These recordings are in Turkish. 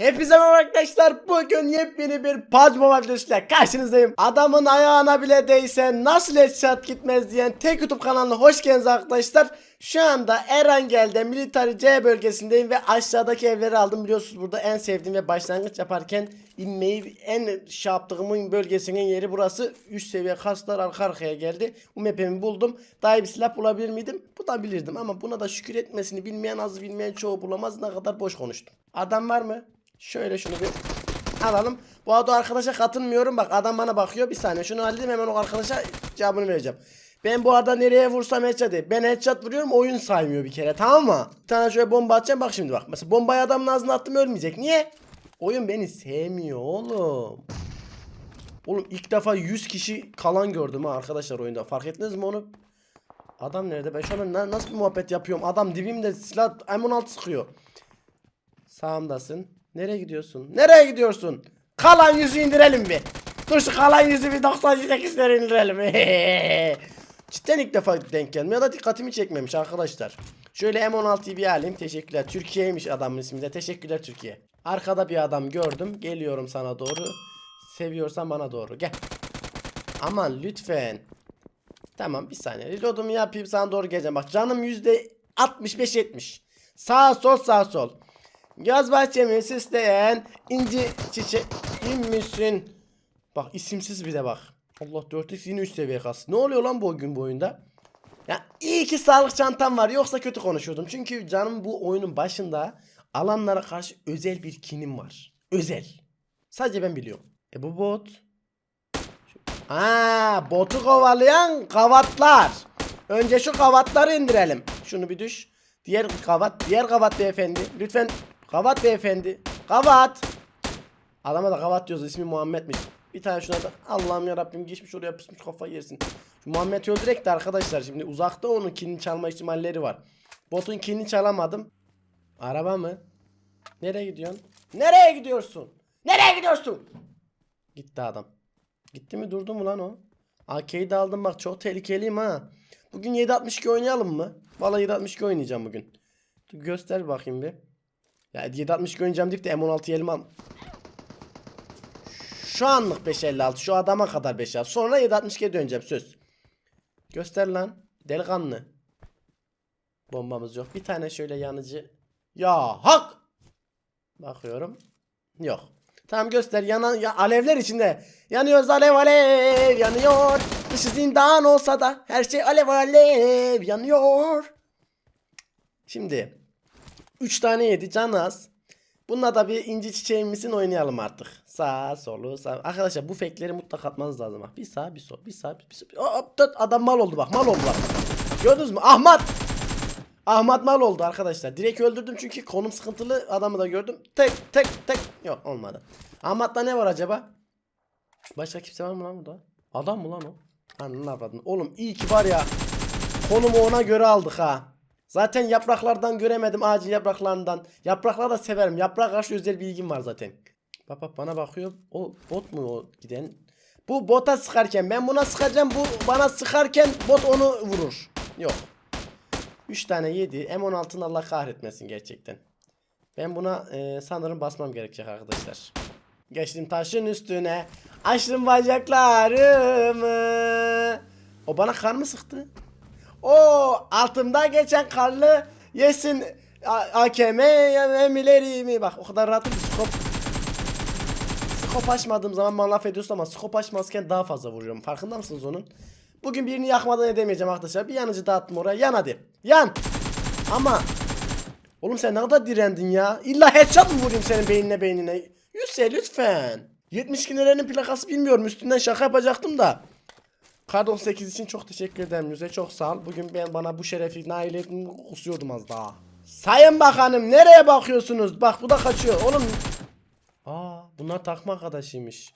Hepinize merhaba arkadaşlar. Bugün yepyeni bir PUBG Mobile videosuyla karşınızdayım. Adamın ayağına bile değse nasıl headshot gitmez diyen tek YouTube kanalına hoş geldiniz arkadaşlar. Şu anda Erangel'de Military C bölgesindeyim ve aşağıdaki evleri aldım. Biliyorsunuz burada en sevdiğim ve başlangıç yaparken inmeyi en şey yaptığımın bölgesinin yeri burası. Üst seviye kaslar arka arkaya geldi. Bu map'imi buldum. Daha iyi bir silah bulabilir miydim? Bulabilirdim ama buna da şükür etmesini bilmeyen az bilmeyen çoğu bulamaz. Ne kadar boş konuştum. Adam var mı? Şöyle şunu bir alalım. Bu arada arkadaşa katılmıyorum. Bak adam bana bakıyor. Bir saniye şunu halledeyim hemen o arkadaşa cevabını vereceğim. Ben bu arada nereye vursam headshot değil. Ben headshot vuruyorum oyun saymıyor bir kere tamam mı? Bir tane şöyle bomba atacağım bak şimdi bak. Mesela bombayı adamın ağzına attım ölmeyecek. Niye? Oyun beni sevmiyor oğlum. Oğlum ilk defa 100 kişi kalan gördüm ha arkadaşlar oyunda. Fark ettiniz mi onu? Adam nerede? Ben şu an na- nasıl bir muhabbet yapıyorum? Adam dibimde silah M16 sıkıyor. Sağımdasın. Nereye gidiyorsun? Nereye gidiyorsun? Kalan yüzü indirelim bir. Dur şu kalan yüzü bir 98'lere indirelim. Cidden ilk defa denk gelmiyor ya da dikkatimi çekmemiş arkadaşlar. Şöyle M16'yı bir alayım. Teşekkürler. Türkiye'ymiş adamın ismi de. Teşekkürler Türkiye. Arkada bir adam gördüm. Geliyorum sana doğru. Seviyorsan bana doğru. Gel. Aman lütfen. Tamam bir saniye. Reload'umu yapayım sana doğru geleceğim. Bak canım yüzde 65-70. Sağ sol sağ sol. Göz bahçemi süsleyen inci çiçeğim misin? Bak isimsiz bir de bak. Allah 4x yine 3 seviye kas. Ne oluyor lan bu gün bu oyunda? Ya iyi ki sağlık çantam var yoksa kötü konuşuyordum. Çünkü canım bu oyunun başında alanlara karşı özel bir kinim var. Özel. Sadece ben biliyorum. E bu bot. Ha, botu kovalayan kavatlar. Önce şu kavatları indirelim. Şunu bir düş. Diğer kavat, diğer kavat beyefendi. Lütfen kavat beyefendi. Kavat. Adama da kavat diyoruz. ismi Muhammed'miş. Bir tane şuna da Allah'ım ya Rabbim geçmiş oraya pısmış kafayı yersin. Şu Muhammed'i öldürek arkadaşlar şimdi uzakta onun kilini çalma ihtimalleri var. Botun kilini çalamadım. Araba mı? Nereye gidiyorsun? Nereye gidiyorsun? Nereye gidiyorsun? Gitti adam. Gitti mi durdu mu lan o? AK'yi de aldım bak çok tehlikeliyim ha. Bugün 762 oynayalım mı? Vallahi 762 oynayacağım bugün. Dur göster bakayım bir. Ya 762 oynayacağım deyip de M16 elime al. Şu anlık 556 şu adama kadar 556 sonra 762'ye döneceğim söz. Göster lan delikanlı. Bombamız yok. Bir tane şöyle yanıcı. Ya hak. Bakıyorum. Yok. Tamam göster yanan ya, alevler içinde. Yanıyoruz alev alev yanıyor. Dışı zindan olsa da her şey alev alev yanıyor. Şimdi 3 tane yedi can az. Bununla da bir inci çiçeğimizin oynayalım artık. Sağ solu sağ. Arkadaşlar bu fake'leri mutlaka atmanız lazım. Bir sağ bir sol bir sağ bir sol. Hop, adam mal oldu bak mal oldu bak. Gördünüz mü? Ahmet. Ahmet mal oldu arkadaşlar. Direkt öldürdüm çünkü konum sıkıntılı adamı da gördüm. Tek tek tek. Yok olmadı. Ahmet'ta ne var acaba? Başka kimse var mı lan burada? Adam mı lan o? Anladın. Oğlum iyi ki var ya. Konumu ona göre aldık ha. Zaten yapraklardan göremedim ağacın yapraklarından. Yaprakları da severim. Yaprak karşı özel bilgim var zaten. Bak bana bakıyor. O bot mu o giden? Bu bota sıkarken ben buna sıkacağım. Bu bana sıkarken bot onu vurur. Yok. 3 tane yedi. M16'ın Allah kahretmesin gerçekten. Ben buna e, sanırım basmam gerekecek arkadaşlar. Geçtim taşın üstüne. Açtım bacaklarımı. O bana kar mı sıktı? O altımda geçen karlı yesin AKM emilerimi. Bak o kadar rahatım ki skop. Skop açmadığım zaman bana laf ediyorsun ama skop açmazken daha fazla vuruyorum. Farkında mısınız onun? Bugün birini yakmadan edemeyeceğim arkadaşlar. Bir yanıcı dağıttım oraya. Yan hadi. Yan. Ama Oğlum sen ne kadar direndin ya? İlla headshot mı vurayım senin beynine beynine? Yüse lütfen. 72 liranın plakası bilmiyorum. Üstünden şaka yapacaktım da. Kar 98 için çok teşekkür ederim Yüze. Çok sağ ol. Bugün ben bana bu şerefi nail ettin kusuyordum az daha. Sayın Bakanım nereye bakıyorsunuz? Bak bu da kaçıyor. Oğlum. Aa bunlar takma arkadaşıymış.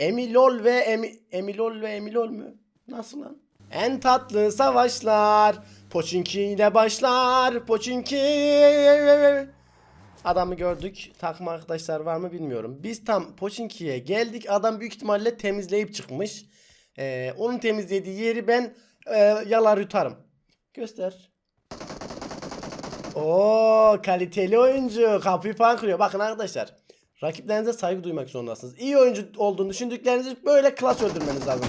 Emilol ve Emi, Emilol ve Emilol mü? Nasıl lan? En tatlı savaşlar Poçinki ile başlar Poçinki Adamı gördük. Takma arkadaşlar var mı bilmiyorum. Biz tam Poçinki'ye geldik. Adam büyük ihtimalle temizleyip çıkmış. Ee, onun temizlediği yeri ben e, yalar yutarım. Göster. Oo kaliteli oyuncu. Kapıyı falan kırıyor. Bakın arkadaşlar. Rakiplerinize saygı duymak zorundasınız. İyi oyuncu olduğunu düşündüklerinizi böyle klas öldürmeniz lazım.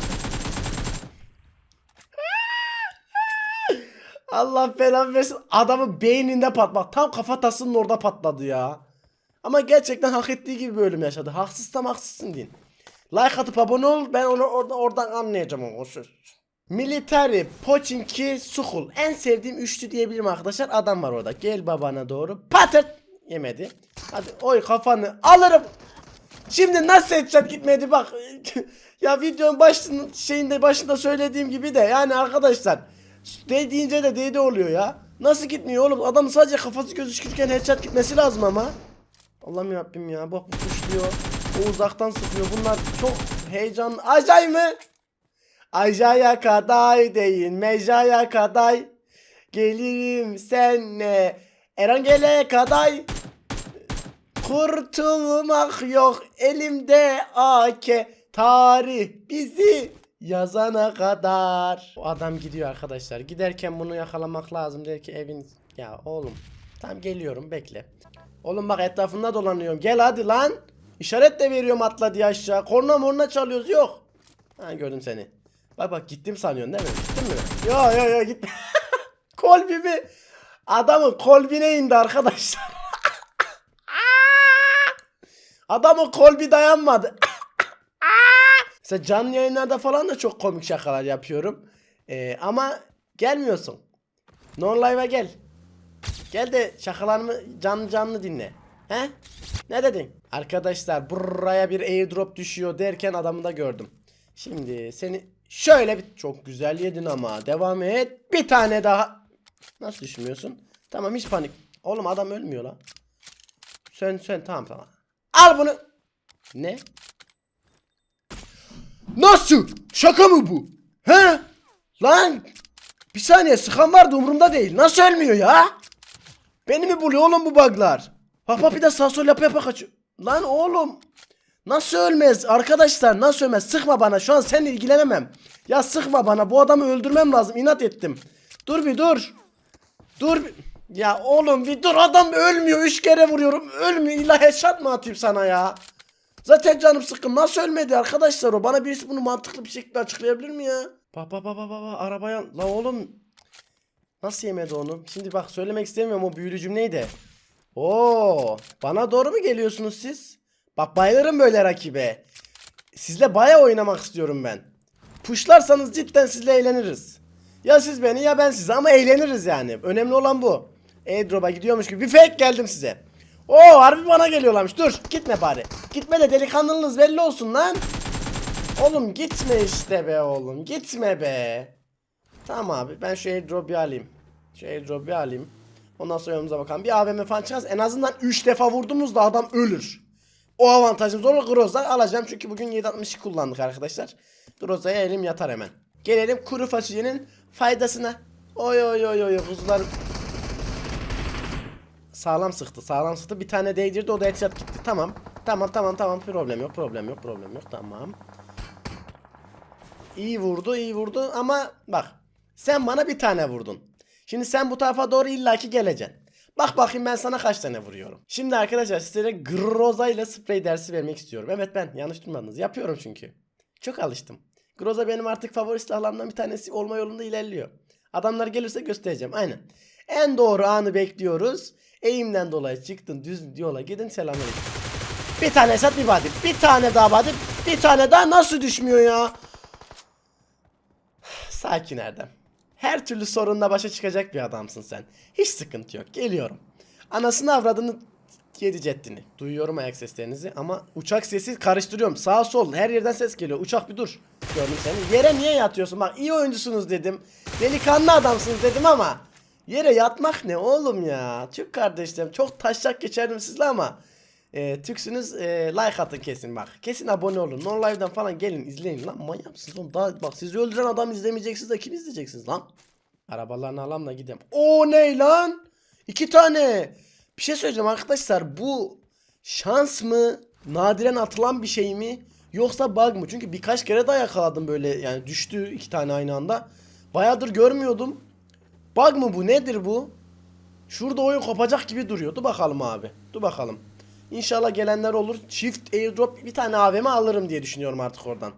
Allah belanı versin. Adamın beyninde patlamak. Tam kafatasının orada patladı ya. Ama gerçekten hak ettiği gibi bölüm yaşadı. Haksızsam haksızsın deyin. Like atıp abone ol. Ben onu orada, oradan anlayacağım o söz. Military, Pochinki, Sukul. En sevdiğim üçlü diyebilirim arkadaşlar. Adam var orada. Gel babana doğru. Patırt. Yemedi. Hadi oy kafanı alırım. Şimdi nasıl headshot gitmedi bak. ya videonun başında şeyinde başında söylediğim gibi de yani arkadaşlar dediğince de değdi oluyor ya. Nasıl gitmiyor oğlum? Adam sadece kafası gözükürken headshot gitmesi lazım ama. Allah'ım yarabbim ya. Bak bu kuşluyor. O uzaktan sıkıyor. Bunlar çok heyecan. Acay mı? Acaya kadar değil. Mecaya kadar. Gelirim senle. Erangele kadar. Kurtulmak yok elimde AK tarih bizi yazana kadar. O adam gidiyor arkadaşlar. Giderken bunu yakalamak lazım der ki evin ya oğlum tam geliyorum bekle. Oğlum bak etrafında dolanıyorum. Gel hadi lan. İşaret de veriyorum atla diye aşağı. Korna morna çalıyoruz yok. Ha gördüm seni. Bak bak gittim sanıyorsun değil mi? Gittin mi? Yo yo yo gitme. Kolbimi adamın kolbine indi arkadaşlar. Adamın kolbi dayanmadı. Mesela canlı yayınlarda falan da çok komik şakalar yapıyorum. Ee, ama gelmiyorsun. Non live'a gel. Gel de şakalarımı canlı canlı dinle. He? Ne dedin? Arkadaşlar buraya bir airdrop düşüyor derken adamı da gördüm. Şimdi seni şöyle bir çok güzel yedin ama devam et. Bir tane daha. Nasıl düşünmüyorsun? Tamam hiç panik. Oğlum adam ölmüyor lan. Sen sen tamam tamam. Al bunu. Ne? Nasıl? Şaka mı bu? He? Lan bir saniye sıkan vardı umurumda değil. Nasıl ölmüyor ya? Beni mi buluyor oğlum bu buglar? Bak bir de sağ sol yapa yapa kaçıyor. Lan oğlum. Nasıl ölmez arkadaşlar nasıl ölmez sıkma bana şu an seninle ilgilenemem. Ya sıkma bana bu adamı öldürmem lazım inat ettim. Dur bir dur. Dur. Ya oğlum bir dur adam ölmüyor üç kere vuruyorum ölmüyor illa headshot mı atayım sana ya. Zaten canım sıkkın nasıl ölmedi arkadaşlar o bana birisi bunu mantıklı bir şekilde açıklayabilir mi ya? Bak bak bak bak bak arabaya la oğlum Nasıl yemedi onu? Şimdi bak söylemek istemiyorum o büyülü cümleyi de. Oo, bana doğru mu geliyorsunuz siz? Bak bayılırım böyle rakibe. Sizle baya oynamak istiyorum ben. Puşlarsanız cidden sizle eğleniriz. Ya siz beni ya ben sizi ama eğleniriz yani. Önemli olan bu. Airdrop'a gidiyormuş gibi bir fake geldim size. Oo harbi bana geliyorlarmış. Dur gitme bari. Gitme de delikanlılığınız belli olsun lan. Oğlum gitme işte be oğlum. Gitme be. Tamam abi ben şu airdrop'u alayım. Şu airdrop'u alayım. Ondan sonra yolumuza bakalım. Bir AVM falan çıkarız. En azından 3 defa vurduğumuzda adam ölür. O avantajımız olur. Groza alacağım çünkü bugün 7.62 kullandık arkadaşlar. Groza'ya elim yatar hemen. Gelelim kuru fasulyenin faydasına. Oy oy oy oy kuzular. Sağlam sıktı sağlam sıktı. Bir tane değdirdi o da headshot gitti. Tamam. Tamam tamam tamam problem yok problem yok problem yok tamam. İyi vurdu iyi vurdu ama bak sen bana bir tane vurdun. Şimdi sen bu tarafa doğru illaki geleceksin. Bak bakayım ben sana kaç tane vuruyorum. Şimdi arkadaşlar size Groza ile sprey dersi vermek istiyorum. Evet ben yanlış duymadınız. Yapıyorum çünkü. Çok alıştım. Groza benim artık favori silahlarımdan bir tanesi olma yolunda ilerliyor. Adamlar gelirse göstereceğim. Aynen. En doğru anı bekliyoruz. Eğimden dolayı çıktın düz yola gidin selamünaleyküm. Bir tane sat bir body. Bir tane daha body. Bir tane daha nasıl düşmüyor ya? Sakin Erdem. Her türlü sorunla başa çıkacak bir adamsın sen. Hiç sıkıntı yok. Geliyorum. Anasını avradını yedi ceddini. Duyuyorum ayak seslerinizi ama uçak sesi karıştırıyorum. Sağ sol her yerden ses geliyor. Uçak bir dur. Gördüm seni. Yere niye yatıyorsun? Bak iyi oyuncusunuz dedim. Delikanlı adamsınız dedim ama yere yatmak ne oğlum ya? Türk kardeşlerim çok taşak geçerdim sizle ama e, Türksünüz e, like atın kesin bak. Kesin abone olun. Non live'dan falan gelin izleyin lan. Manyak mısınız oğlum? Daha, bak sizi öldüren adam izlemeyeceksiniz de kim izleyeceksiniz lan? Arabalarını alalım da gidelim. O ne lan? İki tane. Bir şey söyleyeceğim arkadaşlar. Bu şans mı? Nadiren atılan bir şey mi? Yoksa bug mı? Çünkü birkaç kere daha yakaladım böyle yani düştü iki tane aynı anda. Bayağıdır görmüyordum. Bug mı bu? Nedir bu? Şurada oyun kopacak gibi duruyor. Dur bakalım abi. Dur bakalım. İnşallah gelenler olur. Çift airdrop bir tane AVM alırım diye düşünüyorum artık oradan.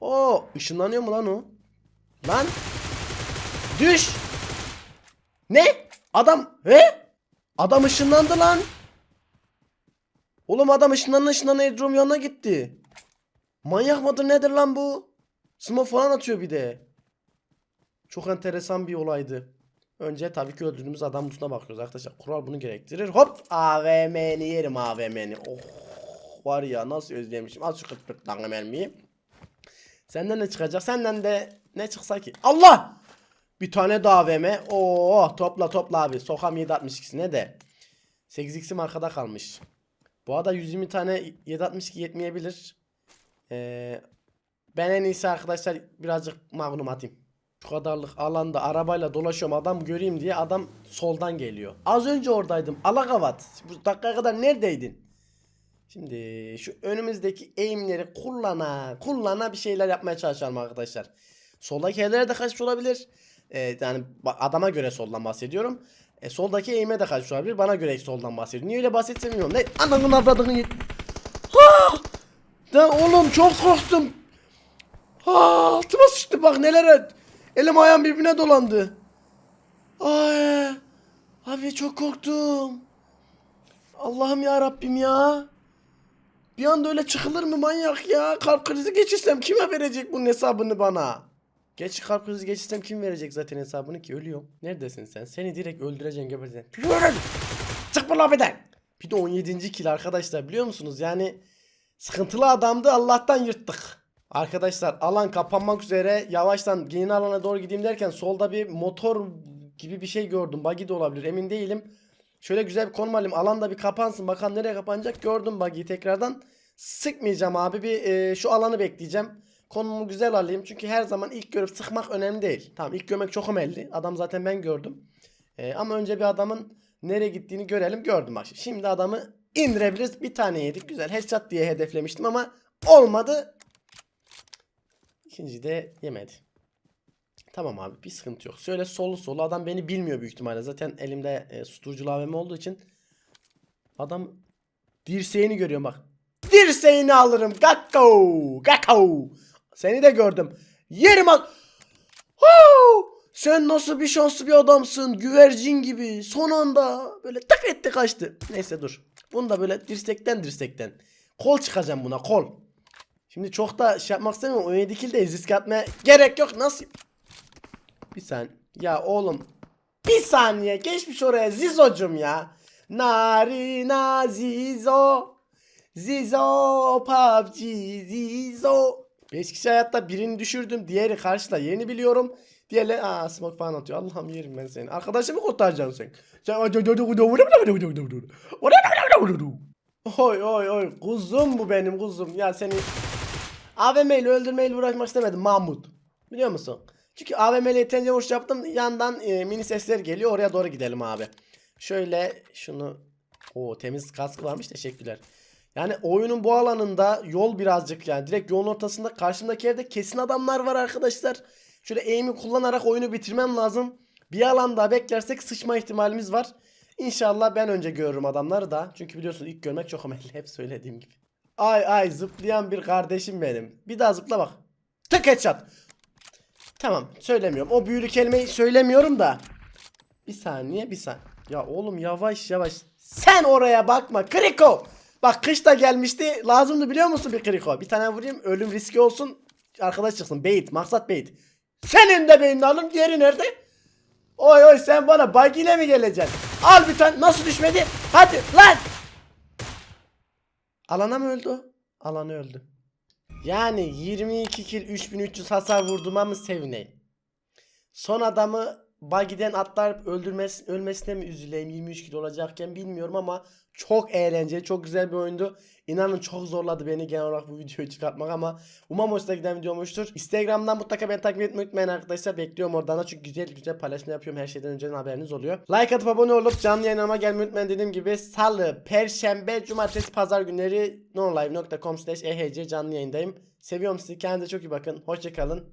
Oo, ışınlanıyor mu lan o? Lan. Düş. Ne? Adam he? Adam ışınlandı lan. Oğlum adam ışınlanına ışınlanına airdrop yanına gitti. Manyak mıdır nedir lan bu? Smoke falan atıyor bir de. Çok enteresan bir olaydı. Önce tabii ki öldürdüğümüz adam üstüne bakıyoruz arkadaşlar. Kural bunu gerektirir. Hop AVM'ni yerim AVM'ni. Oh var ya nasıl özlemişim. Al şu 40 tane mermiyi. Senden ne çıkacak? Senden de ne çıksa ki? Allah! Bir tane daha AVM. Oo topla topla abi. Sokam 762'sine de. 8x'im arkada kalmış. Bu arada 120 tane 762 yetmeyebilir. Ee, ben en iyisi arkadaşlar birazcık magnum atayım. Şu kadarlık alanda arabayla dolaşıyorum adam göreyim diye adam soldan geliyor. Az önce oradaydım. Alakavat. Bu dakikaya kadar neredeydin? Şimdi şu önümüzdeki eğimleri kullana kullana bir şeyler yapmaya çalışalım arkadaşlar. Soldaki evlere de kaçmış olabilir. Ee, yani adama göre soldan bahsediyorum. E, soldaki eğime de kaçmış olabilir. Bana göre soldan bahsediyorum. Niye öyle bilmiyorum. Ne? Ananın avradını. Ha! Lan oğlum çok korktum. Ha, altıma sıçtı bak nelere. Elim ayağım birbirine dolandı. Ay. Abi çok korktum. Allah'ım ya Rabbim ya. Bir anda öyle çıkılır mı manyak ya? Kalp krizi geçirsem kime verecek bunun hesabını bana? Geç kalp krizi geçirsem kim verecek zaten hesabını ki ölüyorum. Neredesin sen? Seni direkt öldüreceğim geberteceğim. Çık bu lafeden. Bir de 17. kill arkadaşlar biliyor musunuz? Yani sıkıntılı adamdı Allah'tan yırttık. Arkadaşlar alan kapanmak üzere yavaştan yeni alana doğru gideyim derken solda bir motor gibi bir şey gördüm. Buggy de olabilir emin değilim. Şöyle güzel bir konum alayım. Alan da bir kapansın. Bakalım nereye kapanacak. Gördüm buggy'yi tekrardan. Sıkmayacağım abi. Bir e, şu alanı bekleyeceğim. Konumu güzel alayım. Çünkü her zaman ilk görüp sıkmak önemli değil. Tamam ilk görmek çok önemli. Adam zaten ben gördüm. E, ama önce bir adamın nereye gittiğini görelim. Gördüm bak. Şimdi adamı indirebiliriz. Bir tane yedik. Güzel. Headshot diye hedeflemiştim ama olmadı. İkinci de yemedi. Tamam abi bir sıkıntı yok. Şöyle solu solu adam beni bilmiyor büyük ihtimalle. Zaten elimde e, susturucu AVM olduğu için adam dirseğini görüyorum bak. Dirseğini alırım. Gakko. Gakko. Seni de gördüm. Yerim. Huu! Sen nasıl bir şanslı bir adamsın. Güvercin gibi. Son anda böyle tak etti kaçtı. Neyse dur. Bunu da böyle dirsekten dirsekten. Kol çıkacağım buna kol. Şimdi çok da şey yapmak istemiyorum. 17 kill de risk atmaya gerek yok. Nasıl? Bir saniye. Ya oğlum. Bir saniye. Geçmiş oraya Zizocum ya. Narina Zizo. Zizo PUBG Zizo. 5 kişi hayatta birini düşürdüm. Diğeri karşıda yeni biliyorum. Diğerleri aa smoke falan atıyor. Allah'ım yerim ben seni. Arkadaşımı kurtaracaksın sen. Sen Oy oy oy. Kuzum bu benim kuzum. Ya seni AVM ile öldürmeyle uğraşmak istemedim Mahmut. Biliyor musun? Çünkü AVM ile yeterince vuruş yaptım. Yandan e, mini sesler geliyor. Oraya doğru gidelim abi. Şöyle şunu. o temiz kaskı varmış. Teşekkürler. Yani oyunun bu alanında yol birazcık yani direkt yolun ortasında karşımdaki evde kesin adamlar var arkadaşlar. Şöyle aim'i kullanarak oyunu bitirmem lazım. Bir alan daha beklersek sıçma ihtimalimiz var. İnşallah ben önce görürüm adamları da. Çünkü biliyorsunuz ilk görmek çok önemli. Hep söylediğim gibi. Ay ay zıplayan bir kardeşim benim. Bir daha zıpla bak. Tık headshot. Tamam söylemiyorum. O büyülü kelimeyi söylemiyorum da. Bir saniye bir saniye. Ya oğlum yavaş yavaş. Sen oraya bakma. Kriko. Bak kış da gelmişti. Lazımdı biliyor musun bir kriko? Bir tane vurayım ölüm riski olsun. Arkadaş çıksın. Bait. Maksat bait. Senin de beynini alın. Diğeri nerede? Oy oy sen bana bug ile mi geleceksin? Al bir tane. Nasıl düşmedi? Hadi lan. Alana mı öldü o? Öldü. Yani 22 kill 3300 hasar vurduğuma mı sevineyim? Son adamı buggy'den atlayıp öldürmesi, ölmesine mi üzüleyim 23 kill olacakken bilmiyorum ama çok eğlenceli, çok güzel bir oyundu. İnanın çok zorladı beni genel olarak bu videoyu çıkartmak ama umarım hoşuna giden video olmuştur. Instagram'dan mutlaka beni takip etmeyi unutmayın arkadaşlar. Bekliyorum oradan da çünkü güzel güzel paylaşma yapıyorum her şeyden önceden haberiniz oluyor. Like atıp abone olup canlı yayınıma gelmeyi unutmayın dediğim gibi salı, perşembe, cumartesi, pazar günleri nonlive.com slash ehc canlı yayındayım. Seviyorum sizi kendinize çok iyi bakın. Hoşçakalın.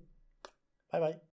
Bay bay.